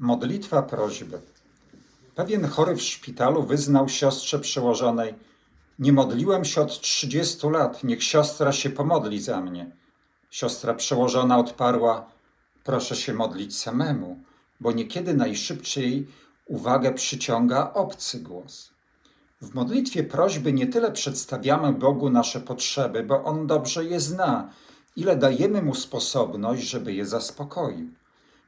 Modlitwa prośby. Pewien chory w szpitalu wyznał siostrze przełożonej: Nie modliłem się od 30 lat, niech siostra się pomodli za mnie. Siostra przełożona odparła: Proszę się modlić samemu, bo niekiedy najszybciej uwagę przyciąga obcy głos. W modlitwie prośby nie tyle przedstawiamy Bogu nasze potrzeby, bo On dobrze je zna, ile dajemy Mu sposobność, żeby je zaspokoił.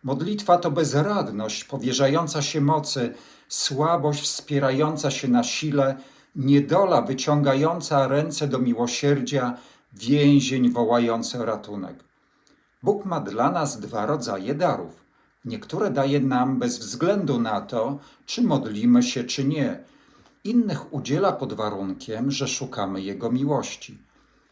Modlitwa to bezradność powierzająca się mocy, słabość wspierająca się na sile, niedola wyciągająca ręce do miłosierdzia, więzień wołający o ratunek. Bóg ma dla nas dwa rodzaje darów. Niektóre daje nam bez względu na to, czy modlimy się, czy nie. Innych udziela pod warunkiem, że szukamy Jego miłości.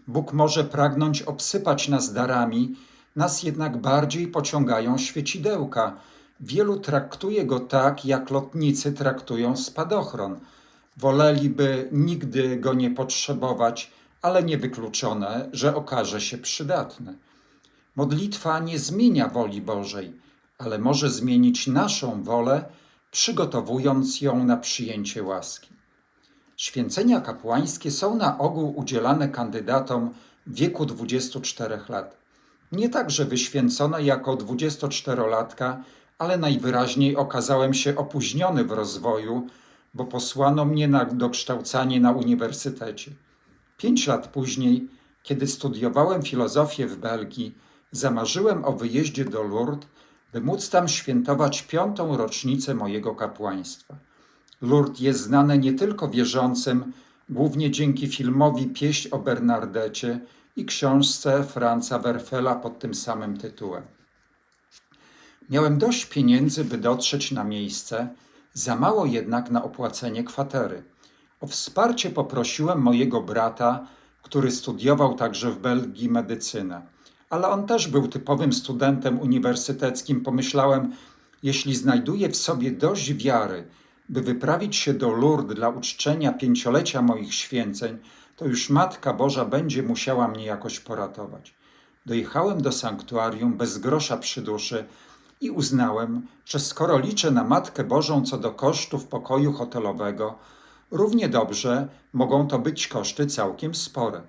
Bóg może pragnąć obsypać nas darami, nas jednak bardziej pociągają świecidełka. Wielu traktuje go tak, jak lotnicy traktują spadochron. Woleliby nigdy go nie potrzebować, ale niewykluczone, że okaże się przydatny. Modlitwa nie zmienia woli Bożej, ale może zmienić naszą wolę, przygotowując ją na przyjęcie łaski. Święcenia kapłańskie są na ogół udzielane kandydatom w wieku 24 lat. Nie także wyświęcone jako 24-latka, ale najwyraźniej okazałem się opóźniony w rozwoju, bo posłano mnie na dokształcanie na uniwersytecie. Pięć lat później, kiedy studiowałem filozofię w Belgii, zamarzyłem o wyjeździe do Lourdes, by móc tam świętować piątą rocznicę mojego kapłaństwa. Lourdes jest znane nie tylko wierzącym, głównie dzięki filmowi Pieśń o Bernardecie i książce Franza Werfela pod tym samym tytułem. Miałem dość pieniędzy, by dotrzeć na miejsce, za mało jednak na opłacenie kwatery. O wsparcie poprosiłem mojego brata, który studiował także w Belgii medycynę. Ale on też był typowym studentem uniwersyteckim. Pomyślałem, jeśli znajduję w sobie dość wiary, by wyprawić się do Lourdes dla uczczenia pięciolecia moich święceń, to już Matka Boża będzie musiała mnie jakoś poratować. Dojechałem do sanktuarium bez grosza przy duszy i uznałem, że skoro liczę na Matkę Bożą co do kosztów pokoju hotelowego, równie dobrze mogą to być koszty całkiem spore.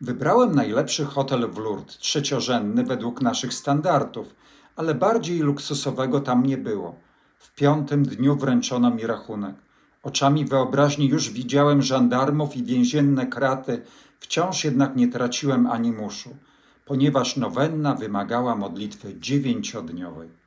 Wybrałem najlepszy hotel w Lourdes, trzeciorzędny według naszych standardów, ale bardziej luksusowego tam nie było. W piątym dniu wręczono mi rachunek. Oczami wyobraźni już widziałem żandarmów i więzienne kraty, wciąż jednak nie traciłem ani muszu, ponieważ nowenna wymagała modlitwy dziewięciodniowej.